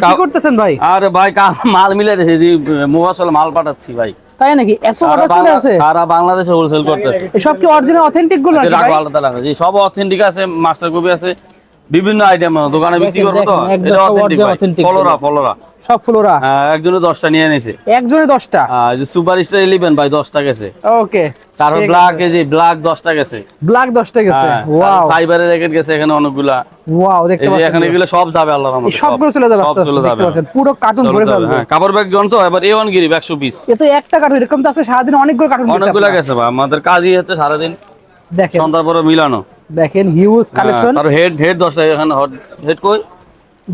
ভাই কি করতেছেন ভাই? আরে ভাই কা- মাল মিলে দিয়েছে যে মোবাসল মাল পাঠাচ্ছি ভাই। তাই নাকি? এত অর্ডার চলে আছে? সারা বাংলাদেশে হোলসেল করতেছে। সব কি অরিজিনাল অথেন্টিকগুলো আছে রাখো? আলাদা রাখো জি সব অথেন্টিক আছে মাস্টার কপি আছে বিভিন্ন আইটেম দোকানে বিক্রি করব তো? এটা অথেন্টিক ফলোরা ফলোরা সব ফ্লোরা একজনে দশটা নিয়ে নিয়েছে একজনে সুপার স্টার ইলেভেন ভাই দশটা গেছে। ওকে। তারপর ব্ল্যাক এই ব্ল্যাক দশটা গেছে। ব্ল্যাক দশটা গেছে। ওয়াও ফাইবারের র্যাকেট গেছে এখানে অনেকগুলা। ওয়াও দেখতে পাচ্ছেন এখানে এগুলো সব যাবে আল্লাহর রহমতে সবগুলো চলে যাবে সব চলে পুরো কার্টুন ভরে ফেলবে হ্যাঁ কাপড় ব্যাগ গনছো এবার এ ওয়ান গিরিব একশো পিস এ তো একটা কার্টুন এরকম তো আছে সারাদিন অনেকগুলো কার্টুন অনেকগুলা গেছে ভাই আমাদের কাজই হচ্ছে সারাদিন। দেখেন। সন্ধ্যার পরে মিলানো। দেখেন হিউজ কালেকশন তার হেড হেড দশটা এখানে হেড কই?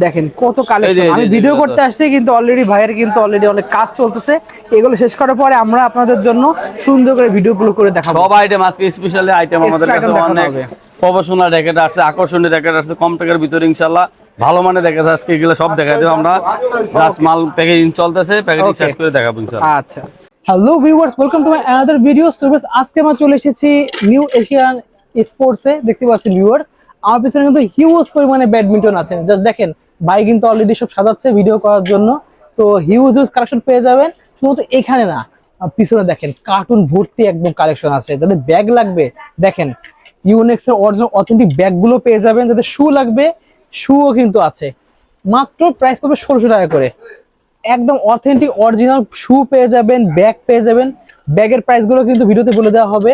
দেখেন কত কালেকশন আমি ভিডিও করতে আসছি কিন্তু অলরেডি ভাইয়ের কিন্তু অলরেডি অনেক কাজ চলতেছে। এগুলো শেষ করার পরে আমরা আপনাদের জন্য সুন্দর করে ভিডিওগুলো করে দেখাবো। সব আইটেম আজকে স্পেশালি আইটেম আমাদের কাছে অনেক। প্রফেশনাল র্যাকেট আসছে আকর্ষণীয় র্যাকেট আসছে কম টাকার ভিতরে ইনশাল্লাহ ভালো মানের র্যাকেট আজকে এগুলো সব দেখা দেবো আমরা। জাস্ট মাল প্যাকেজিং চলতেছে প্যাকেজিং শেষ করে দেখাবো ইনশাল্লাহ আচ্ছা। Hello viewers welcome to my another video service আজকে আমরা চলে এসেছি নিউ এশিয়ান স্পোর্টসে দেখতে পাচ্ছেন ভিউয়ার্স আমার পিছনে কিন্তু হিউজ পরিমাণে ব্যাডমিন্টন আছে। জাস্ট দেখেন, ভাই কিন্তু অলরেডি সব সাজাচ্ছে ভিডিও করার জন্য। তো হিউজ হিউজ কালেকশন পেয়ে যাবেন। শুধুমাত্র এখানে না পিছনে দেখেন কার্টুন ভর্তি একদম কালেকশন আছে। যাদের ব্যাগ লাগবে, দেখেন ইউনেক্স এর অরিজিনাল অথেন্টিক ব্যাগগুলো পেয়ে যাবেন। যাদের শু লাগবে শুও কিন্তু আছে। মাত্র প্রাইস পাবে ষোলোশো টাকা করে। একদম অথেন্টিক অরিজিনাল শু পেয়ে যাবেন ব্যাগ পেয়ে যাবেন। ব্যাগের প্রাইসগুলো কিন্তু ভিডিওতে বলে দেওয়া হবে।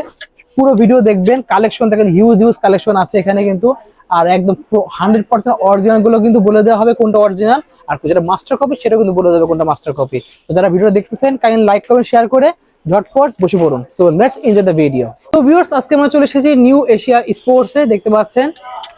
পুরো ভিডিও দেখবেন কালেকশন দেখেন হিউজ হিউজ কালেকশন আছে এখানে কিন্তু। আর একদম হান্ড্রেড পার্সেন্ট অরিজিনালগুলো কিন্তু বলে দেওয়া হবে কোনটা অরিজিনাল আর যেটা মাস্টার কপি সেটা কিন্তু বলে দেবে কোনটা মাস্টার কপি তো যারা ভিডিও দেখতেছেন কাইন্ড লাইক করবেন শেয়ার করে ঝটপট বসে পড়ুন। So let's enjoy the video তো ভিউয়ার্স আজকে আমরা চলে এসেছি নিউ এশিয়া স্পোর্টসে দেখতে পাচ্ছেন।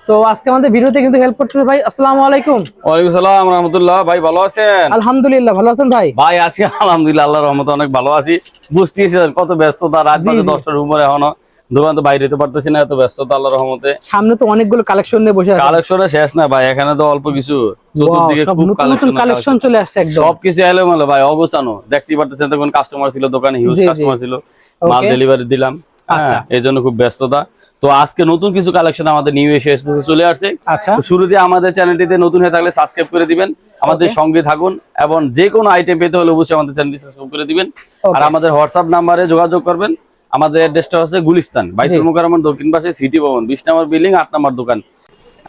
তো আজকে আমাদের ভিডিওতে কিন্তু হেল্প করতেছে ভাই আসসালামু আলাইকুম। ওয়ালাইকুম আসসালাম রহমতুল্লাহ। ভাই ভালো আছেন? আলহামদুলিল্লাহ ভালো আছেন ভাই? ভাই আজকে আলহামদুলিল্লাহ আল্লাহর রহমতে অনেক ভালো আছি। বুঝতেছি কত ব্যস্ততা রাত বাজে জি। দশটার উপরে এখনও। দোকান তো বাইরে যেতে পারতেছি না এত ব্যস্ততা আল্লাহর রহমতে। সামনে তো অনেকগুলো কালেকশন নিয়ে বসে আছে। কালেকশনে শেষ না ভাই এখানে তো অল্প কিছু। চতুর্দিকে খুব নতুন নতুন কালেকশন কালেকশন চলে আসছে একদম। সবকিছু এলোমেলো ভাই অগোছানো। দেখতেই পারতেছেন তখন কাস্টমার ছিল দোকানে হিউজ জি, জি। কাস্টমার ছিল। মাল ডেলিভারি দিলাম। আচ্ছা। হ্যাঁ এই জন্য খুব ব্যস্ততা। তো আজকে নতুন কিছু কালেকশন আমাদের নিউ এক্সপ্রেসে চলে আসছে। আচ্ছা। শুরুতে আমাদের চ্যানেলটিতে নতুন হয়ে থাকলে সাবস্ক্রাইব করে দিবেন। আমাদের সঙ্গে থাকুন এবং যে কোনো আইটেম পেতে হলে অবশ্যই আমাদের চ্যানেলটি সাবস্ক্রাইব করে দিবেন। আর আমাদের হোয়াটসঅ্যাপ নাম্বারে যোগাযোগ করবেন। আমাদের অ্যাড্রেসটা হচ্ছে গুলিস্তান বাইতুল মুকাররমের দক্ষিণ পাশে সিটি ভবন বিশ নম্বর বিল্ডিং আট নম্বর দোকান।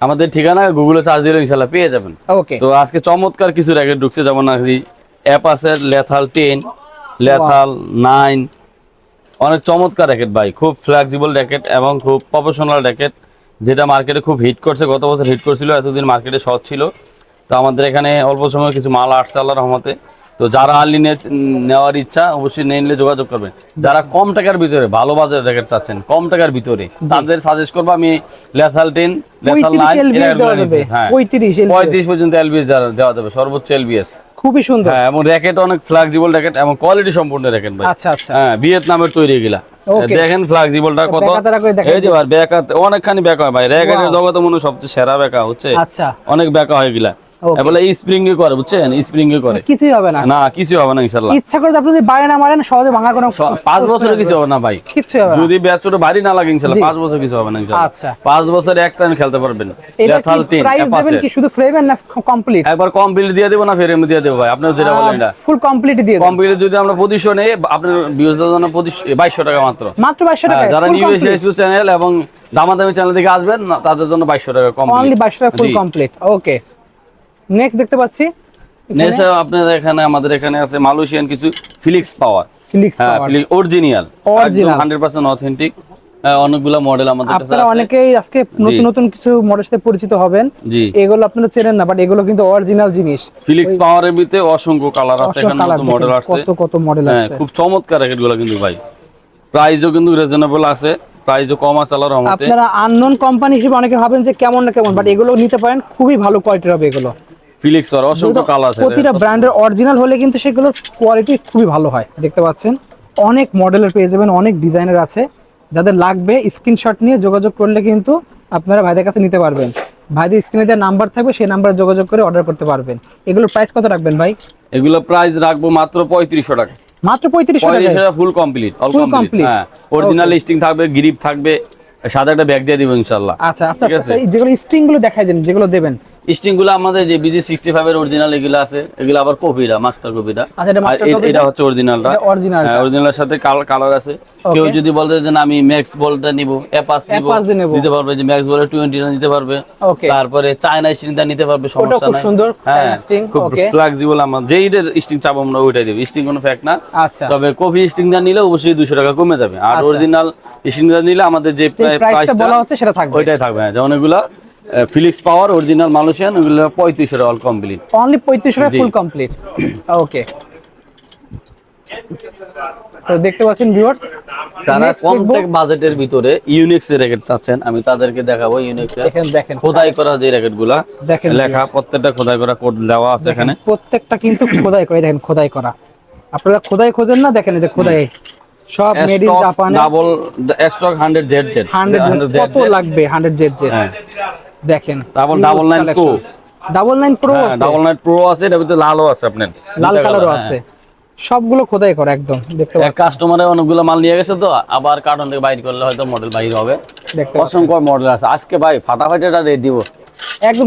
আমাদের ঠিকানা গুগলে চার্জ দিলে ইনশাল্লাহ পেয়ে যাবেন। ওকে তো আজকে চমৎকার কিছু র্যাকেট ঢুকছে যেমন আছি অ্যাপাসের লেথাল টেন লেথাল নাইন অনেক চমৎকার র্যাকেট ভাই খুব ফ্লেক্সিবল র্যাকেট এবং খুব প্রফেশনাল র্যাকেট যেটা মার্কেটে খুব হিট করছে। গত বছর হিট করছিল এতদিন মার্কেটে শর্ট ছিল। তো আমাদের এখানে অল্প সময় কিছু মাল আসছে আল্লাহ রহমতে। তো যারা আর্লি নেওয়ার ইচ্ছা অবশ্যই নিয়ে নিলে যোগাযোগ করবেন। যারা কম টাকার ভিতরে ভালো বাজার র্যাকেট চাচ্ছেন কম টাকার ভিতরে তাদের সাজেস্ট করব আমি লেথাল টেন লেথাল পঁয়ত্রিশ নাইন হ্যাঁ। পঁয়ত্রিশ পর্যন্ত এলবিএস দেওয়া যাবে সর্বোচ্চ এলবিএস খুবই সুন্দর। হ্যাঁ এবং র্যাকেট অনেক ফ্লেক্সিবল র্যাকেট এবং কোয়ালিটি সম্পূর্ণ র্যাকেট ভাই। আচ্ছা আচ্ছা। হ্যাঁ ভিয়েতনামের তৈরি এগুলা. দেখেন ফ্লেক্সিবলটা কত। এই যে ভাই ব্যাকা অনেকখানি ব্যাকা হয় ভাই। র্যাকেটের. জগতে মনে সবচেয়ে সেরা ব্যাকা হচ্ছে আচ্ছা। অনেক ব্যাকা হয় এগুলা। Okay. এগুলা স্প্রিং এ করে বুঝছেন? স্প্রিং এ করে। কিছুই হবে না। না কিছু হবে না ইনশাল্লাহ ইচ্ছা করে আপনি যদি বাইরে না মারেন সহজে ভাঙা কোনো পাঁচ বছরে কিছু হবে না ভাই। কিচ্ছু হবে যদি ব্যাচ ছোট ভারী না লাগে ইনশাল্লাহ পাঁচ বছর কিছু হবে না ইনশাল্লাহ আচ্ছা। পাঁচ বছরে এক টাইম খেলতে পারবেন। এটা লেথাল কি টেন প্রাইস দেবেন অ্যাপাসের কি শুধু ফ্রেমের না কমপ্লিট একবার কমপ্লিট দিয়ে দেবো না ফের এমনি দিয়ে দেবো ভাই? আপনি যেটা বলেন এটা। ফুল কমপ্লিট দিয়ে কম্পিউটার যদি আমরা নেই আপনার ভিউজদের জন্য টাকা মাত্র। মাত্র 2200 টাকা হ্যাঁ, যারা নিউ এসে চ্যানেল এবং দামাদামি চ্যানেল থেকে আসবেন তাদের জন্য বাইশশো টাকা কম অনলি 2200 টাকা ফুল কমপ্লিট ওকে নেক্সট দেখতে পাচ্ছি। নেক্সট আপনার এখানে আমাদের এখানে আছে মালয়েশিয়ান কিছু ফিলিক্স পাওয়ার ফিলিক্স হ্যাঁ অরিজিনাল। হান্ড্রেড পার্সেন্ট অথেন্টিক অনেকগুলো মডেল আমাদের কাছে আপনারা। অনেকেই আজকে নতুন নতুন কিছু মডেলের সাথে পরিচিত হবেন। এগুলো আপনারা চেনেন না বাট এগুলো কিন্তু অরিজিনাল জিনিস। ফিলিক্স পাওয়ারের ভিতরে অসংখ্য কালার আছে এখানে colour মডেল আসছে। কত কত মডেল হ্যাঁ আছে খুব চমৎকার র্যাকেটগুলো কিন্তু ভাই। প্রাইসও কিন্তু রিজনেবল আছে প্রাইসও কম আছে আল্লাহর রহমতে। আপনারা আননোন কোম্পানি হিসেবে অনেকে ভাবেন যে কেমন না কেমন বাট এগুলো নিতে পারেন খুবই ভালো কোয়ালিটির হবে এগুলো। ফিলিক্স পাওয়ার অসংখ্য কালার আছে। প্রতিটা ব্র্যান্ডের অরিজিনাল হলে কিন্তু সেগুলোর কোয়ালিটি খুবই ভালো হয় দেখতে পাচ্ছেন? অনেক মডেলের পেয়ে যাবেন অনেক ডিজাইনের আছে। যাদের লাগবে স্ক্রিনশট নিয়ে যোগাযোগ করলে কিন্তু আপনারা ভাইদের কাছে নিতে পারবেন। ভাইদের স্ক্রিনে দেওয়া নাম্বার থাকবে সেই নাম্বারে যোগাযোগ করে অর্ডার করতে পারবেন। এগুলোর প্রাইস কত রাখবেন ভাই? এগুলো প্রাইস রাখব মাত্র পঁয়ত্রিশশো টাকা। মাত্র পঁয়ত্রিশশো পঁয়ত্রিশ টাকা ফুল কমপ্লিট অল কমপ্লিট হ্যাঁ অরিজিনাল লিস্টিং থাকবে গ্রিপ থাকবে সাদা একটা ব্যাগ দিয়ে দিব আচ্ছা আপনার ঠিক আছে। যেগুলো স্ট্রিংগুলো দেখাই দেন যেগুলো দেবেন। স্টিং আমাদের যে বিজি সিক্সটি ফাইভ এর অরিজিনাল এগুলো আছে এগুলো আবার কপিটা মাস্টার কপিটা আচ্ছা, এটা? হচ্ছে অরিজিনালটা অরিজিনালের সাথে কালার আছে। কেউ যদি বলতে যে আমি ম্যাক্স বলটা নিব নিব। নিতে পারবে যে ম্যাক্স বলের নিতে পারবে। তারপরে চায়না নিতে পারবে সমস্যা নাই। সুন্দর, হ্যাঁ খুব. ফ্লেক্সিবল আমার। যেইটার স্টিং চাপ আমরা ওইটাই দেব। স্টিং কোনো ফ্যাক্ট না। আচ্ছা। তবে কফি স্টিংটা নিলে অবশ্যই দুশো টাকা কমে যাবে। আর আচ্ছা। অরিজিনাল স্টিংটা নিলে আমাদের যে প্রাইসটা বলা হচ্ছে সেটা থাকবে। ওইটাই থাকবে হ্যাঁ যেমন এগুলো ফিলিক্স পাওয়ার অরিজিনাল মালয়েশিয়ান ওগুলো পঁয়ত্রিশশো টাকা অল কমপ্লিট অনলি পঁয়ত্রিশ ফুল কমপ্লিট ওকে তো দেখতে পাচ্ছেন ভিউয়ার্স যারা কমপ্লেক্স বাজেটের ভিতরে ইউনিক্স এর র্যাকেট চাচ্ছেন। আমি তাদেরকে দেখাবো ইউনিক্স এর। দেখেন খোদাই করা যে র্যাকেটগুলা দেখেন। লেখা প্রত্যেকটা খোদাই করা কোড দেওয়া আছে এখানে। প্রত্যেকটা কিন্তু খোদাই করে দেখেন খোদাই করা। আপনারা খোদাই খোঁজেন না? দেখেন এই যে খোদাই। সব মেড ইন জাপানে double stock hundred Z Z hundred কত লাগবে হান্ড্রেড জেড জেড দেখেন তারপর double nine pro double nine pro আছে। ডাবল নাইন প্রো আছে এটা ভিতরে লালও আছে আপনার। লাল কালারও আছে। হ্যাঁ। সবগুলো খোদাই করা একদম দেখতে পাচ্ছেন। কাস্টমারে অনেকগুলো মাল নিয়ে গেছে তো আবার কার্টন থেকে বাইর করলে হয়তো মডেল বাইর হবে। অসংখ্য মডেল আছে। আজকে ভাই ফাটাফাটি এটা রেট দিব। একদম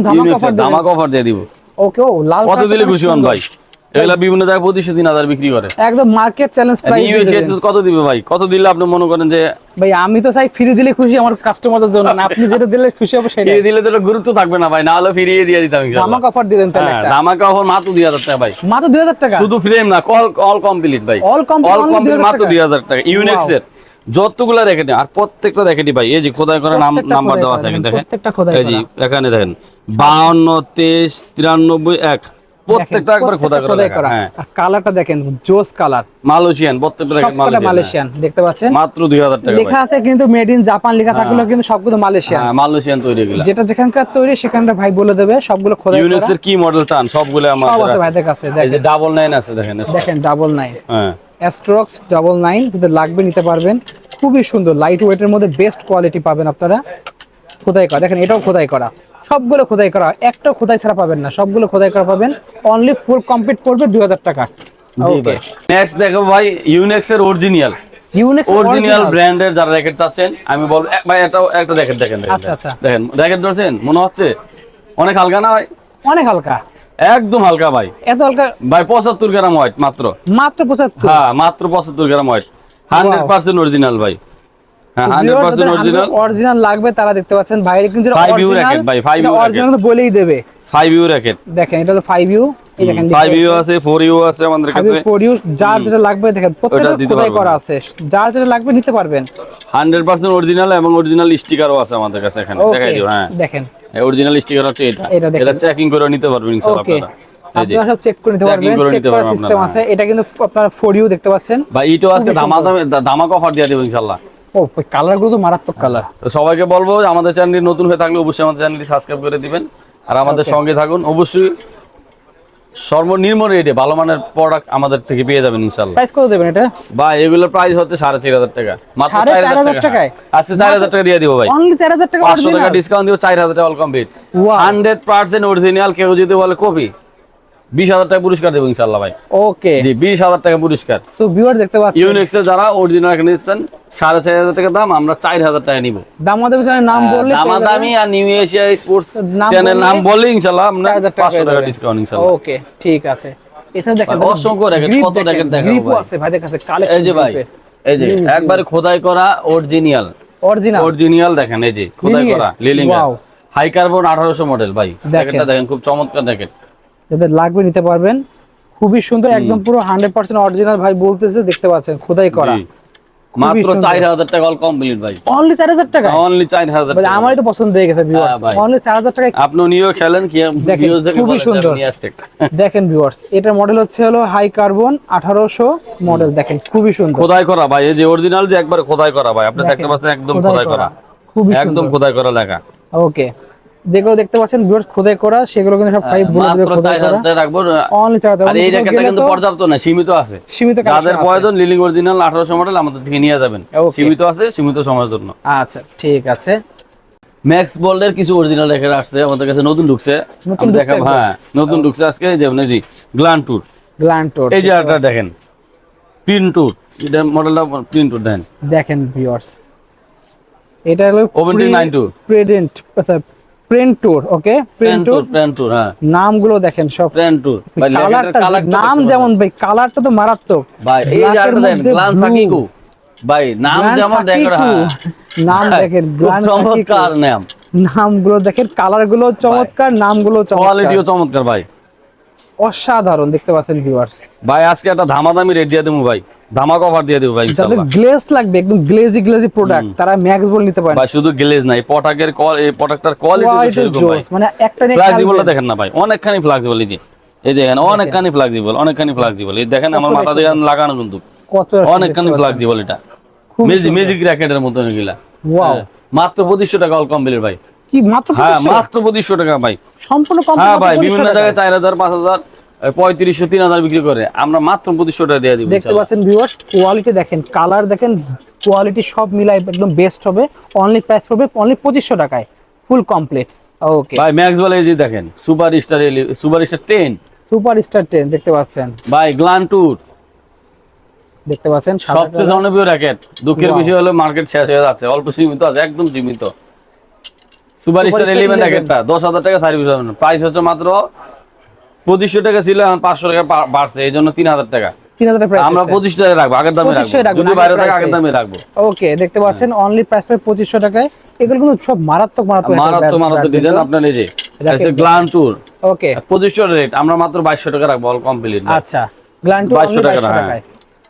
ধামাকা অফার দিয়ে দিব। ওকে ও লাল কত দিলে খুশি হন ভাই? এগুলা বিভিন্ন জায়গায় পঁচিশশো তিন হাজার বিক্রি করে। একদম মার্কেট চ্যালেঞ্জ প্রাইস কত দিবে ভাই? কত দিলে আপনি মনে করেন যে ভাই আমি তো চাই ফ্রি দিলে খুশি আমার কাস্টমারদের জন্য না আপনি যেটা দিলে খুশি হবে সেটা ফিরিয়ে দিলে তো গুরুত্ব থাকবে না ভাই না হলে ফিরিয়ে দিয়ে দিতাম। ধামাকা অফার তাহলে হ্যাঁ অফার মাত্র দুই হাজার টাকা ভাই। মাত্র দুই হাজার টাকা? শুধু ফ্রেম না অল কমপ্লিট ভাই। অল কমপ্লিট মাত্র টাকা? দুই হাজার টাকা। ইউনিক্স এর যতগুলা আর প্রত্যেকটা রেখেটি ভাই এই যে খোদাই করে নাম নাম্বার দেওয়া আছে এখানে দেখেন, প্রত্যেকটা খোদাই এই যে এখানে দেখেন বাউন্ন তেইশ তিরানব্বই এক। প্রত্যেকটা একবার খোদাই করা হ্যাঁ। কালারটা দেখেন জোস কালার। মালয়েশিয়ান প্রত্যেকটা মালয়েশিয়ান মালয়েশিয়ান দেখতে পাচ্ছেন? মাত্র দুই হাজার টাকা লেখা আছে কিন্তু মেড ইন জাপান লেখা থাকলেও কিন্তু সবগুলো মালয়েশিয়ান। হ্যাঁ মালয়েশিয়ান তৈরি এগুলা। যেটা যেখানকার তৈরি সেখানটা ভাই বলে দেবে সবগুলো খোদাই ইউনিক্স এর কি মডেল সবগুলো সব আমাদের আছে ভাইদের কাছে এই যে ডাবল নাইন আছে দেখেন দেখেন ডাবল নাইন হ্যাঁ। অ্যাস্ট্রক্স ডাবল নাইন যদি লাগবে নিতে পারবেন। খুবই সুন্দর লাইট ওয়েটের মধ্যে বেস্ট কোয়ালিটি পাবেন আপনারা। খোদাই করা দেখেন এটাও খোদাই করা। সবগুলো খোদাই করা একটা খোদাই ছাড়া পাবেন না। সবগুলো খোদাই করা পাবেন। অনলি ফুল কমপ্লিট পড়বে দুই হাজার টাকা। ওকে নেক্সট দেখো ভাই ইউনিক্স এর অরিজিনাল ইউনিক্স অরিজিনাল ব্র্যান্ডের যারা র্যাকেট চাচ্ছেন আমি বলব ভাই এটা একটা র্যাকেট দেখেন দেখেন, আচ্ছা, আচ্ছা। দেখেন র্যাকেট ধরছেন? মনে হচ্ছে? অনেক হালকা না ভাই? অনেক হালকা। একদম হালকা ভাই। এত হালকা ভাই পঁচাত্তর গ্রাম ওয়েট মাত্র। মাত্র পঁচাত্তর। হ্যাঁ মাত্র পঁচাত্তর gram weight hundred percent original ভাই। হান্ড্রেড পার্সেন্ট অরিজিনাল অরিজিনাল লাগবে তারা দেখতে পাচ্ছেন। বাইরে কিন্তু Five ভাই, five U অরিজিনাল তো বলেই দেবে। ফাইভ ইউ র্যাকেট দেখেন এটা তো ফাইভ ইউ এই দেখেন ফাইভ ইউ আছে ফোর ইউ আছে আমাদের কাছে ইউ ইউ যার যেটা লাগবে দেখেন প্রত্যেকটা দিতে করা আছে যার যেটা লাগবে নিতে পারবেন। হান্ড্রেড পার্সেন্ট অরিজিনাল এবং অরিজিনাল স্টিকারও আছে আমাদের কাছে এখানে। দেখাই দিও হ্যাঁ। দেখেন। অরিজিনাল স্টিকার হচ্ছে এটা। এটা চেকিং করে নিতে পারবেন ইনশাআল্লাহ আপনারা। আপনারা সব চেক করে নিতে পারবেন চেক করার সিস্টেম আছে। এটা কিন্তু আপনারা ইউ দেখতে পাচ্ছেন। ভাই আজকে ধামাক অফার দিয়ে দেবো ইনশাল্লাহ ও ওই কালারগুলো তো মারাত্মক কালার তো সবাইকে বলব আমাদের চ্যানেলটি নতুন হয়ে থাকলে অবশ্যই আমাদের চ্যানেলটি সাবস্ক্রাইব করে দিবেন। আর আমাদের সঙ্গে থাকুন। অবশ্যই সর্বনিম্ন রেটে ভালো মানের প্রোডাক্ট আমাদের থেকে পেয়ে যাবেন ইনশাল্লাহ প্রাইস কত দেবেন এটা? ভাই এগুলোর প্রাইস হচ্ছে সাড়ে চার হাজার টাকা। মাত্র সাড়ে চার চার হাজার হাজার টাকা। টাকায়? আজকে চার হাজার টাকা দিয়ে দিব ভাই। অনলি চার হাজার টাকা পাঁচশো টাকা ডিসকাউন্ট দিব চার হাজার টাকা all complete Wow. Hundred percent original কেউ যদি বলে কপি বিশ হাজার টাকা পুরস্কার দেবো ইনশাল্লাহ ভাই। ওকে। জি বিশ হাজার টাকা পুরস্কার। সো ভিউয়ার দেখতে ইউনিক্সে যারা অরিজিনাল এখানে দিচ্ছেন সাড়ে চার হাজার টাকা দাম আমরা চার হাজার টাকা নিব। দাম আমাদের পিছনে নাম বললে দামা দামি আর নিউ এশিয়া স্পোর্টস চ্যানেল নাম বললে ইনশাল্লাহ আমরা পাঁচশো টাকা ডিসকাউন্ট ইনশাল্লাহ ওকে ঠিক আছে। এছাড়া দেখেন অসংখ্য কত ভাই। এই যে ভাই এই যে একবারে খোদাই করা অরিজিনাল অরিজিনাল অরিজিনাল দেখেন এই যে খোদাই করা লিলিং. হাই কার্বন মডেল ভাই। দেখেন। খুব চমৎকার জ্যাকেট যাদের লাগবে নিতে পারবেন। খুবই সুন্দর একদম পুরো হান্ড্রেড পার্সেন্ট অরিজিনাল ভাই বলতেছে দেখতে পাচ্ছেন খোদাই করা। মাত্র চার হাজার টাকা অল কমপ্লিট ভাই। অনলি চার হাজার টাকা অনলি চার হাজার আমারই তো পছন্দ হয়ে গেছে হ্যাঁ, অনলি চার হাজার টাকা আপনি নিয়েও খেলেন কি দেখে খুবই সুন্দর। দেখেন ভিউয়ার্স এটার মডেল হচ্ছে হলো হাই কার্বন আঠারোশো মডেল দেখেন খুবই সুন্দর। খোদাই করা ভাই এই যে অরিজিনাল যে একবার খোদাই করা ভাই আপনি দেখতে পাচ্ছেন একদম খোদাই করা করা। খুবই একদম খোদাই করা লেখা। ওকে যেগুলো দেখতে পাচ্ছেন ভিউয়ার্স খোদাই করা সেগুলো কিন্তু সব পাইপ বলে দেবে খোদাই করা। রাখব। অনলি চার হাজার আর এই র্যাকেটটা কিন্তু পর্যাপ্ত না সীমিত আছে। সীমিত যাদের প্রয়োজন লিলিং অরিজিনাল আঠারোশো মডেল আমাদের থেকে নিয়ে যাবেন। সীমিত আছে সীমিত সময়ের জন্য। আচ্ছা ঠিক আছে। ম্যাক্স বল্ডের কিছু অরিজিনাল র্যাকেট আসছে আমাদের কাছে নতুন ঢুকছে। নতুন দেখাবো হ্যাঁ নতুন ঢুকছে আজকে যেমন এই যে গ্লান টুর গ্ল্যান্টোর এই যে একটা দেখেন প্রিন্ট টুর এটা মডেলটা প্রিন্ট টুর দেখেন। দেখেন ভিউয়ার্স এটা হলো Oventic 92 প্রেডেন্ট প্রিন্টুর ওকে প্রিন্টুর প্যান্টুর হ্যাঁ। নামগুলো দেখেন সব। কালারটা কালারটা নাম যেমন ভাই কালারটা তো মারাত্মক। ভাই এই জায়গাটা দেখেন গ্লান সাকিকু ভাই নাম যেমন। ডেকোর হ্যাঁ। নাম দেখেন চমৎকার নাম। নামগুলো দেখেন কালারগুলো চমৎকার নামগুলো চমৎকার। কোয়ালিটিও চমৎকার ভাই। অসাধারণ দেখতে পাচ্ছেন ভিউয়ার্স ভাই আজকে একটা ধামাধামি রেট দিয়ে দেবো ভাই। ধামাক অফার দিয়ে দেবো ভাই ইনশাআল্লাহ। গ্লেজ লাগবে একদম গ্লেজি গ্লেজি প্রোডাক্ট তারা ম্যাক্স বল নিতে পারেন ভাই শুধু গ্লেজ নাই পটাকের কল এই পটাকটার কোয়ালিটি সেরকম ভাই। মানে একটা ফ্লেক্সিবলটা দেখেন না ভাই অনেকখানি ফ্লেক্সিবল এই যে। এই দেখেন অনেকখানি ফ্লেক্সিবল অনেকখানি ফ্লেক্সিবল এই দেখেন আমার মাথা দিয়ে লাগানো কিন্তু। কত অনেকখানি ফ্লেক্সিবল এটা। ম্যাজিক ম্যাজিক র্যাকেটের মতো এগুলা। Wow. হ্যাঁ, মাত্র পঁচিশশো টাকা অল কমপ্লিট ভাই। কি মাত্র হ্যাঁ 2500? মাত্র পঁচিশশো টাকা ভাই। সম্পূর্ণ কম হ্যাঁ ভাই বিভিন্ন জায়গায় চার হাজার পাঁচ হাজার। পঁয়ত্রিশশো তিন হাজার বিক্রি করে। আমরা মাত্র পঁচিশশো টাকা দিয়ে দিব দেখতে পাচ্ছেন ভিউয়ার্স কোয়ালিটি দেখেন কালার দেখেন কোয়ালিটি সব মিলাই একদম বেস্ট হবে। অনলি প্রাইস পড়বে অনলি পঁচিশশো টাকায় ফুল কমপ্লিট ওকে ভাই ম্যাক্স বলে যে দেখেন superstar superstar ten superstar ten দেখতে পাচ্ছেন। ভাই গ্লান টুর দেখতে পাচ্ছেন সবচেয়ে জনপ্রিয় র্যাকেট দুঃখের বিষয় হলো মার্কেট শেষ হয়ে যাচ্ছে। অল্প সীমিত আছে একদম সীমিত। সুপার স্টার ইলেভেন 11 র্যাকেটটা দশ হাজার টাকা সার্ভিস হবে প্রাইস হচ্ছে মাত্র পঁচিশশো টাকা ছিল এখন পাঁচশো টাকা বাড়ছে এই জন্য তিন হাজার টাকা। আমরা পঁচিশ রাখব আগের দামে রাখব। যদি বাইরে থাকে আগের দামে রাখব। ওকে দেখতে পাচ্ছেন অনলি প্রাইস পাবে পঁচিশশো টাকায়। এগুলো কিন্তু সব মারাত্মক মারাত্মক মারাত্মক মারাত্মক ডিজাইন আপনার এই যে Racket ওকে পঁচিশশো রেট আমরা মাত্র বাইশশো টাকা রাখব অল কমপ্লিট আচ্ছা গ্ল্যান্ড বাইশশো টাকা হ্যাঁ।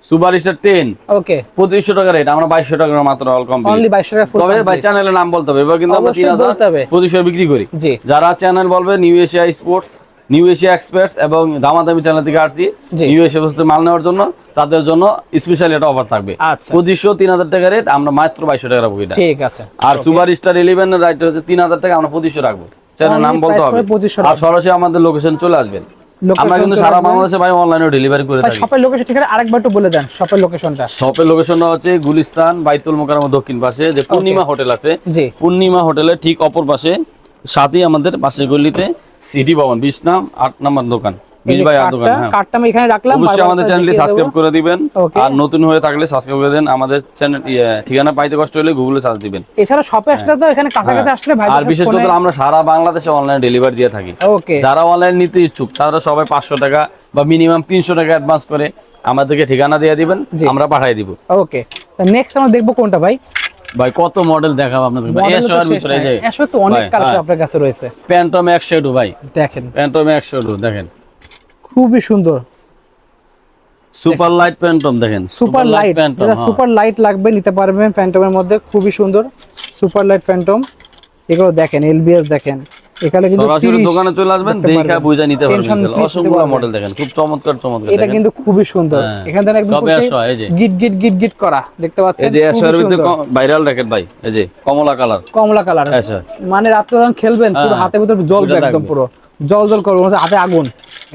সুপার স্টার টেন ওকে পঁচিশশো টাকা রেট আমরা বাইশশো টাকা মাত্র অল কমপ্লিট অনলি বাইশশো টাকা তবে ভাই চ্যানেলের নাম বলতে হবে এবার কিন্তু আমরা অবশ্যই তিন হাজার পঁচিশশো বিক্রি করি। যারা চ্যানেল বলবে new Asia sports new Asia experts এবং দামাদামি চ্যানেল থেকে আসছি। নিউ এশিয়া বস্তু মাল নেওয়ার জন্য তাদের জন্য স্পেশাল একটা অফার থাকবে। আচ্ছা। পঁচিশশো তিন হাজার টাকা রেট আমরা মাত্র বাইশশো টাকা রাখব এটা। ঠিক আছে। আর সুপার স্টার ইলেভেন রাইট হচ্ছে তিন হাজার টাকা আমরা পঁচিশশো রাখব। চ্যানেল নাম বলতে হবে। আর সরাসরি আমাদের লোকেশন চলে আসবেন। আমরা কিন্তু সারা। বাংলাদেশে ভাই অনলাইনে ডেলিভারি করে থাকি। শপের লোকেশন ঠিকানা আরেকবার একটু বলে দেন শপের লোকেশনটা শপের লোকেশনটা হচ্ছে গুলিস্তান বাইতুল মোকাররম দক্ষিণ পাশে যে পূর্ণিমা হোটেল আছে। পূর্ণিমা হোটেলের ঠিক অপর পাশে সাথেই আমাদের পাশের গলিতে সিটি ভবন বিশ নাম আট নাম্বার দোকান। বিশ বাই আট দোকান হ্যাঁ। আমি এখানে রাখলাম অবশ্যই আমাদের চ্যানেলটি সাবস্ক্রাইব করে দিবেন। আর নতুন হয়ে থাকলে সাবস্ক্রাইব করে দেন আমাদের চ্যানেল ঠিকানা পাইতে কষ্ট হলে গুগলে সার্চ দিবেন। এছাড়া শপে আসলে তো এখানে কাছাকাছি আসলে ভাই আর বিশেষ করে আমরা সারা বাংলাদেশে অনলাইন ডেলিভারি দিয়ে থাকি। যারা অনলাইন নিতে ইচ্ছুক তারা সবাই পাঁচশো টাকা বা মিনিমাম তিনশো টাকা অ্যাডভান্স করে আমাদেরকে ঠিকানা দিয়ে দিবেন আমরা পাঠিয়ে দিব। ওকে নেক্সট আমরা দেখব কোনটা ভাই? ভাই কত মডেল দেখাবো আপনাদের ভাই Model আর ভিতরে। যে আসলে তো অনেক কালেকশন হ্যাঁ। আপনার কাছে রয়েছে। প্যান্টম একশো টু ভাই। দেখেন। প্যান্টম একশো টু দেখেন। খুবই সুন্দর। সুপার লাইট প্যান্টম দেখেন। সুপার লাইট প্যান্টম যেটা সুপার লাইট লাগবে নিতে পারবেন প্যান্টমের মধ্যে। খুবই সুন্দর। সুপার লাইট প্যান্টম এগুলো দেখেন এলবিএস দেখেন। এখানে কিন্তু সরাসরি দোকানে চলে আসবেন দেখা। বুঝে নিতে পারবেন অসংখ্য মডেল দেখেন খুব চমৎকার চমৎকার এটা কিন্তু খুবই সুন্দর। হ্যাঁ। এখানে একদম। গিট গিট গিট গিট করা দেখতে পাচ্ছেন? এই যে এসআর ভিতরে ভাইরাল র্যাকেট ভাই এই যে কমলা কালার। কমলা কালার। মানে রাত্রে যখন খেলবেন পুরো হ্যাঁ, হাতের ভিতর জ্বলবে ওটা একদম পুরো। জল জল করবে মনে হাতে আগুন।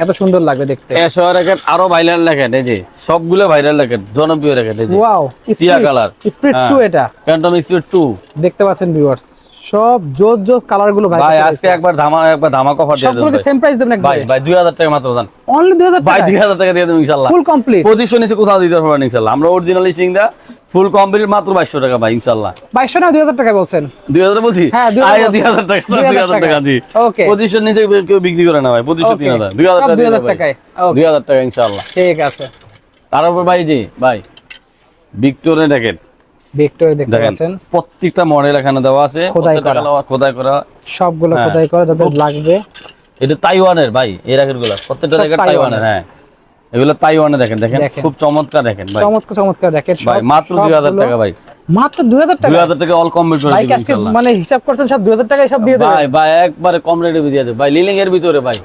এত সুন্দর লাগবে দেখতে। এসআর র্যাকেট আরও ভাইরাল র্যাকেট এই যে। সবগুলো ভাইরাল র্যাকেট জনপ্রিয় র্যাকেট এই যে। ওয়াও টিয়া কালার। স্পিড হ্যাঁ। টু এটা। প্যান্টম স্পিড টু দেখতে পাচ্ছেন ভিউয়ার্স সব জোস জোস কালারগুলো ভাই ভাই আজকে একবার ধামা একবার ধামা কভার দিয়ে দেবো ভাই। সেম প্রাইস দেবেন ভাই একবার ভাই দুই হাজার টাকা মাত্র দান অনলি 2000 টাকা দুই হাজার টাকা দিয়ে দেবো ইনশাল্লাহ ফুল কমপ্লিট পঁচিশশো নিচে কোথাও দিতে পারবেন ইনশাল্লাহ আমরা অরিজিনাল লিস্টিং দা ফুল কমপ্লিট মাত্র বাইশশো টাকা ভাই ইনশাল্লাহ 2200 না 2000 টাকা বলছেন দুই হাজার বলছি হ্যাঁ, 2000 আয়, বলছি। দুই হাজার টাকা দুই 2000 হাজার টাকা জি Okay. পঁচিশশো নিচে কেউ বিক্রি করে না ভাই টাকা দিয়ে 2000 দেবো টাকায়। Okay. দুই হাজার টাকা ইনশাল্লাহ ঠিক আছে তারপর ভাই জি ভাই ভিক্টোরিয়া জ্যাকেট ভিক্টোরিয়া দেখতে দেখেন পাচ্ছেন। প্রত্যেকটা মডেল এখানে দেওয়া আছে খোদাই করা। খোদাই করা। সবগুলো হ্যাঁ। খোদাই করে যাদের লাগবে। এটা তাইওয়ানের ভাই গুলো। প্রত্যেকটা তাইওয়ানের। হ্যাঁ। এগুলো তাইওয়ানে দেখেন দেখেন। দেখেন। খুব চমৎকার দেখেন ভাই। চমৎকার চমৎকার র্যাকেট ভাই মাত্র দুই হাজার টাকা ভাই। মাত্র 2000 টাকা? দুই হাজার টাকা অল কমপ্লিট করে ভাই দিবেন মানে হিসাব করছেন সব 2000 টাকায় সব দিয়ে দেবেন ভাই ভাই একবারে কম রেটে দিয়ে দেবে। ভাই লিলিং এর ভিতরে ভাই।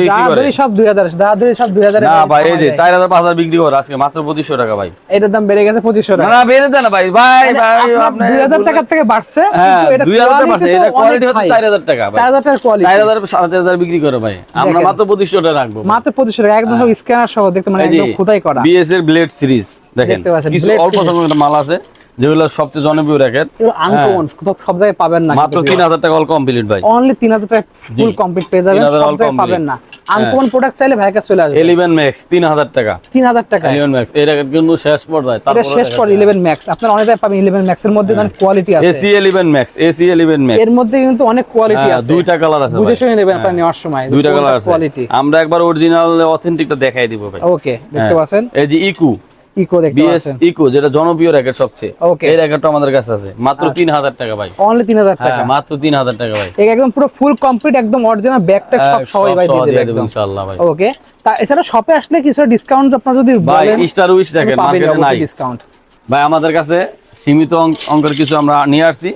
বিক্রি করে। দাদরি সব 2000 দাদরি সব 2000 না ভাই এই যে পাঁচ হাজার বিক্রি করে আজকে মাত্র টাকা ভাই। এটার দাম বেড়ে গেছে টাকা। না বেড়ে না ভাই। ভাই ভাই টাকা থেকে বাড়ছে হ্যাঁ এটা দুই হাজার টাকা quality পাচ্ছে তো এটা কোয়ালিটি হচ্ছে high। চার হাজার টাকা ভাই। 4000 টাকার কোয়ালিটি চার হাজার সাড়ে চার হাজার বিক্রি করে ভাই। আমরা মাত্র পঁচিশশো টাকা রাখব মাত্র 2500 টাকা একদম স্ক্যানার সহ দেখতে মানে এই যে একদম খোদাই করা। বিএস এর ব্লেড সিরিজ দেখেন। কিছু অল্প সংখ্যক মাল আছে। যেগুলো সবচেয়ে জনপ্রিয় র্যাকেট। আনকমন সব জায়গায় পাবেন না হ্যাঁ। মাত্র তিন হাজার টাকা অল কমপ্লিট ভাই। অনলি তিন হাজার টাকা ফুল কমপ্লিট পেয়ে যাবেন সব জায়গায় পাবেন না। হ্যাঁ। আনকমন প্রোডাক্ট চাইলে ভাইয়ের কাছে চলে আসবে এলিভেন ম্যাক্স তিন হাজার টাকা। তিন হাজার টাকা এলিভেন ম্যাক্স এই র্যাকেট কিন্তু শেষ পর্যায়ে এটা শেষ পর ইলেভেন ম্যাক্স আপনার অনেক পাবেন ইলেভেন ম্যাক্স এর মধ্যে অনেক কোয়ালিটি আছে। AC eleven max AC eleven max এর মধ্যে কিন্তু অনেক কোয়ালিটি আছে। দুইটা কালার আছে বুঝে শুনে নেবেন আপনার নেওয়ার সময়। দুইটা কালার আছে। কোয়ালিটি আমরা একবার অরিজিনাল অথেন্টিকটা দেখাই দিব ভাই। ওকে দেখতে হ্যাঁ। পাচ্ছেন? এই যে ইকু ইকো দেখতে পাচ্ছেন? ইকো যেটা জনপ্রিয় র্যাকেট সবচেয়ে. এই র্যাকেটটা আমাদের কাছে আছে। মাত্র তিন হাজার টাকা ভাই। অনলি তিন হাজার টাকা? হ্যাঁ মাত্র তিন হাজার টাকা ভাই। একদম পুরো ফুল কমপ্লিট একদম অরিজিনাল ব্যাগটা হ্যাঁ, সব সবাই ভাই দিয়ে দেবে ইনশাআল্লাহ ভাই। ওকে তা এছাড়া শপে আসলে কিছু ডিসকাউন্ট আপনার যদি ভাই স্টার উইশ র্যাকেট মার্কেটে নাই। ডিসকাউন্ট ভাই আমাদের কাছে সীমিত অঙ্ক- অঙ্কের কিছু আমরা নিয়ে আসছি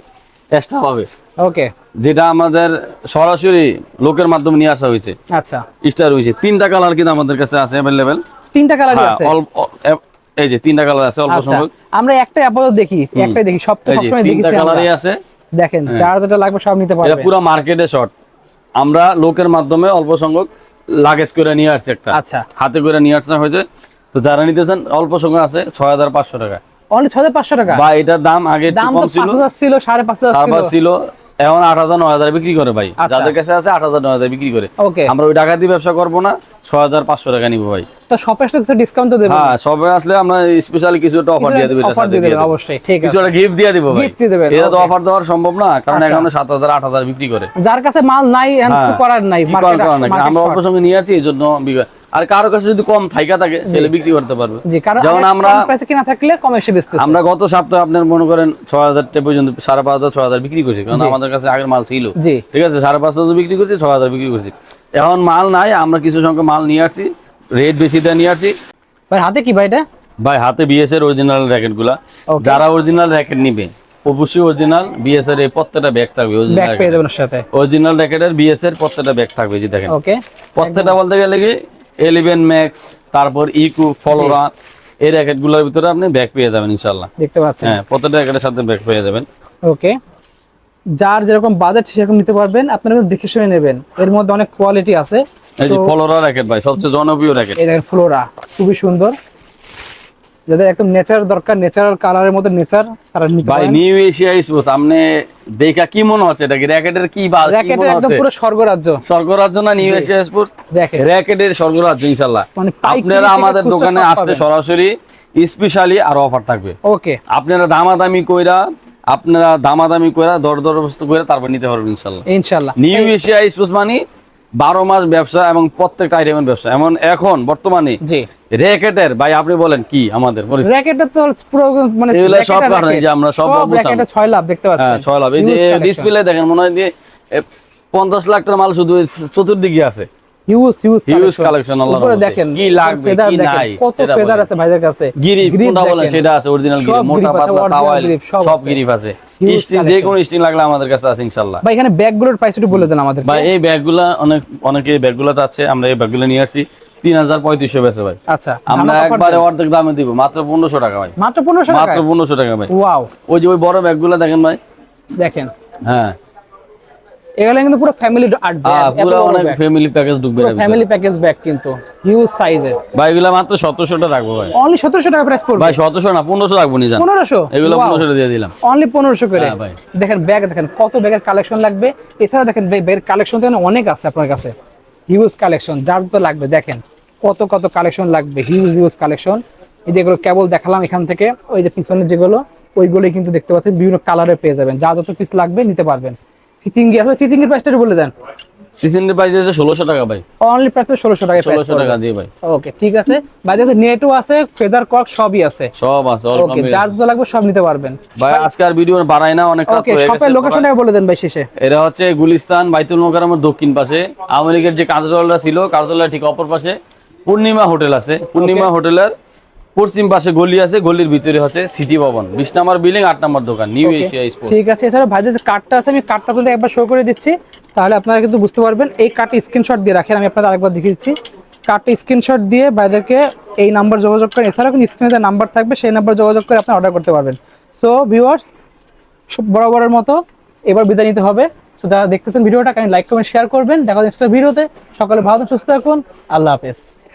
এক্সট্রা পাবে। ওকে যেটা আমাদের সরাসরি লোকের মাধ্যমে নিয়ে আসা হয়েছে। আচ্ছা। স্টার হয়েছে তিনটা কালার কিন্তু আমাদের কাছে আছে অ্যাভেলেবেল তিনটা কালারই আছে। অল্প এ- এই যে তিনটা কালার আছে অল্প আচ্ছা সংখ্যক আমরা একটাই আপাতত দেখি একটাই দেখি সব যে সবসময় তিনটা কালারই আছে। দেখেন যার যেটা লাগবে সব নিতে এটা পারবে। পুরো মার্কেটে শর্ট আমরা লোকের মাধ্যমে অল্প সংখ্যক লাগেজ করে নিয়ে আসছি একটা। আচ্ছা। হাতে করে নিয়ে আসা হয়েছে। তো যারা নিতে চান অল্প সংখ্যক আছে ছয় হাজার পাঁচশো টাকা। অনলি ছয় হাজার পাঁচশো টাকা? বা এটার দাম আগে দাম কম তো ছিল। পাঁচ হাজার ছিল সাড়ে পাঁচ হাজার ছিল। ছিল এখন আট হাজার নয় হাজার বিক্রি করে ভাই। আচ্ছা। যাদের কাছে আছে আট হাজার নয় হাজার বিক্রি করে। আমরা ওই টাকা দিয়ে ব্যবসা করব না ছয় হাজার পাঁচশো টাকা নিবো ভাই। তো শপে আসলে কিছু ডিসকাউন্ট তো দেবেন হ্যাঁ আসলে আমরা স্পেশালি কিছু একটা অফার দিয়ে দেবো অফার দিয়ে দিয়ে দেবেন অবশ্যই ঠিক কিছু একটা গিফট দিয়ে দিব ভাই। দিয়ে দেবেন, এটা তো অফার দেওয়ার সম্ভব না কারণ আচ্ছা। এখানে বিক্রি করে। যার কাছে মাল নাই কিছু হ্যাঁ। করার নাই মার্কেট। আমরা অল্প সঙ্গে নিয়ে জন্য আর কারও কাছে যদি কম থাইকা থাকে তাহলে বিক্রি করতে পারবে। যেমন আমরা কিনা থাকলে কম এসে বেচতেছে আমরা গত সপ্তাহে আপনার মনে করেন ছয় হাজার পর্যন্ত সাড়ে পাঁচ হাজার ছয় হাজার বিক্রি করছি কারণ আমাদের কাছে আগের মাল ছিল। ঠিক আছে সাড়ে পাঁচ হাজার বিক্রি করছি ছয় হাজার বিক্রি করছি। এখন মাল নাই আমরা কিছু সংখ্যক মাল নিয়ে আসছি। রেট বেশি দিয়ে নিয়ে আসছি ভাই হাতে কি ভাই এটা? ভাই হাতে বিএস এর অরিজিনাল র্যাকেটগুলা যারা অরিজিনাল র্যাকেট নিবে অবশ্যই অরিজিনাল বিএস এর এই প্রত্যেকটা ব্যাগ থাকবে ব্যাগ পেয়ে যাবেন সাথে। অরিজিনাল র্যাকেটের বিএস এর প্রত্যেকটা ব্যাগ থাকবে যে দেখেন। ওকে প্রত্যেকটা বলতে গেলে কি এলিভেন ম্যাক্স তারপর ইকু ফলোরা এই র্যাকেটগুলোর ভিতরে আপনি ব্যাগ পেয়ে যাবেন ইনশাল্লাহ দেখতে পাচ্ছেন। হ্যাঁ প্রত্যেকটা র্যাকেটের সাথে ব্যাগ পেয়ে যাবেন। ওকে যার যেরকম বাজেট সেরকম নিতে পারবেন। আপনারা কিন্তু দেখে শুনে নেবেন। এর মধ্যে অনেক কোয়ালিটি আছে। এই যে ফলোরা র্যাকেট ভাই সবচেয়ে জনপ্রিয় র্যাকেট এই দেখেন ফ্লোরা খুবই সুন্দর। যাদের একদম নেচার দরকার নেচারাল কালারের মধ্যে নেচার তারা নিতে ভাই নিউ এশিয়া স্পোর্টস আপনি দেখা কি মনে হচ্ছে এটা কি? র্যাকেটের কি বা মনে একদম পুরো স্বর্গরাজ্য। স্বর্গরাজ্য না নিউ এশিয়া স্পোর্টস দেখেন র্যাকেটের স্বর্গরাজ্য ইনশাল্লাহ। মানে আপনারা আমাদের দোকানে আসলে সরাসরি স্পেশালি আর অফার থাকবে। ওকে আপনারা দামাদামি কইরা আপনারা দামাদামি কইরা দর দরবস্ত কইরা তারপর নিতে পারবেন ইনশাল্লাহ ইনশাল্লাহ নিউ এশিয়া স্পোর্টস মানে বারো মাস ব্যবসা এবং প্রত্যেকটা আইটেমের ব্যবসা। এমন এখন বর্তমানে জি। র্যাকেটের ভাই আপনি বলেন কি আমাদের? র্যাকেটটা তো পুরো মানে এগুলা সব কারণে যে আমরা সব। র্যাকেটে ছয় লাভ দেখতে হ্যাঁ পাচ্ছেন ছয় লাভ। এই যে ডিসপ্লে দেখেন মনে হয় যে এ, পঞ্চাশ লাখ টাকার মাল শুধু চতুর্দিকে আছে। হিউজ হিউজ উপরে দেখেন কি লাগবে, কি নাই, কত ফেদার আছে ভাইদের কাছে। গিরিফ কোনটা বলেন সেটা আছে অরিজিনাল সব মোটা পাতলা original সব সব আছে। গিরিফ আছে। Huge স্টিল যে কোনো স্টিল লাগলে আমাদের কাছে আছে ইনশাআল্লাহ। ভাই এখানে ব্যাগগুলোর প্রাইস একটু বলে দেন আমাদের ভাই এই ব্যাগগুলা অনেক অনেকে এই ব্যাগগুলো আছে আমরা এই ব্যাগগুলো নিয়ে আসছি। তিন হাজার পঁয়ত্রিশশো বেছে ভাই। আচ্ছা আমরা একবারে অর্ধেক দামে দিব মাত্র পনেরোশো টাকা ভাই। মাত্র পনেরোশো মাত্র টাকা পনেরোশো টাকা ভাই। ওয়াও ওই যে ওই বড় ব্যাগগুলো দেখেন ভাই। দেখেন। হ্যাঁ। এগুলো কিন্তু পুরো ফ্যামিলি আর্ট পুরো অনেক ফ্যামিলি প্যাকেজ ঢুকবে ফ্যামিলি প্যাকেজ ব্যাগ কিন্তু হিউজ সাইজের ভাই এগুলো মাত্র সতেরোশো টাকা রাখব ভাই। অনলি সতেরোশো টাকা প্রাইস পড়বে। ভাই সতেরোশো না পনেরোশো রাখব নি জান পনেরোশো? এগুলো পনেরোশো দিয়ে দিলাম। অনলি পনেরোশো করে। হ্যাঁ, ভাই। দেখেন ব্যাগ দেখেন কত ব্যাগের কালেকশন লাগবে। এছাড়া দেখেন ব্যাগের কালেকশন দেখেন অনেক আছে আপনার কাছে। হিউজ কালেকশন যার তো লাগবে দেখেন। কত কত কালেকশন লাগবে হিউজ হিউজ কালেকশন এই যেগুলো কেবল দেখালাম এখান থেকে ওই যে পিছনে যেগুলো ওইগুলোই কিন্তু দেখতে পাচ্ছেন। বিভিন্ন কালারে পেয়ে যাবেন। যা যত কিছু লাগবে নিতে পারবেন। চিচিঙ্গি আসলে চিচিঙ্গির প্রাইসটা বলে দেন। সিসিনের প্রাইস আছে ষোলোশো টাকা ভাই। অনলি প্রাইস ষোলোশো টাকা ষোলোশো টাকা দিয়ে ভাই। ওকে ঠিক আছে। বাইরে নেটও আছে ফেদার কক সবই আছে। সব আছে all ওকে যার আছে। লাগবে সব নিতে পারবেন। ভাই আজকে আর ভিডিও বাড়াই না অনেক রাত ওকে হয়ে শপের গেছে। লোকেশনটা বলে দেন ভাই শেষে। এটা হচ্ছে গুলিস্তান বাইতুল মোকাররমের দক্ষিণ পাশে। আওয়ামী লীগের যে কার্যালয়টা ছিল কার্যালয়ের ঠিক অপর পাশে পূর্ণিমা হোটেল আছে। পূর্ণিমা হোটেলের পশ্চিম পাশে গলি আছে গলির ভিতরে হচ্ছে সিটি ভবন। বিশ নাম্বার বিল্ডিং আট নাম্বার দোকান নিউ এশিয়া স্পোর্ট ঠিক আছে। এছাড়া ভাইদের কার্ডটা আছে আমি কার্ডটা আপনাদের একবার শো করে দিচ্ছি। তাহলে আপনারা কিন্তু বুঝতে পারবেন এই কার্ডটা স্ক্রিনশট দিয়ে রাখেন আমি আপনাদের আরেকবার দেখিয়ে দিচ্ছি। কার্ডটা স্ক্রিনশট দিয়ে ভাইদেরকে এই নাম্বার যোগাযোগ করেন এছাড়াও কিন্তু স্ক্রিনে যে নাম্বার থাকবে সেই নাম্বার যোগাযোগ করে আপনি অর্ডার করতে পারবেন। সো ভিউয়ার্স বরাবরের মতো এবার বিদায় নিতে হবে। সো যারা দেখতেছেন ভিডিওটা কাইন্ড লাইক কমেন্ট শেয়ার করবেন। দেখা নেক্সট ভিডিওতে সকালে ভালো সুস্থ থাকুন। আল্লাহ হাফেজ।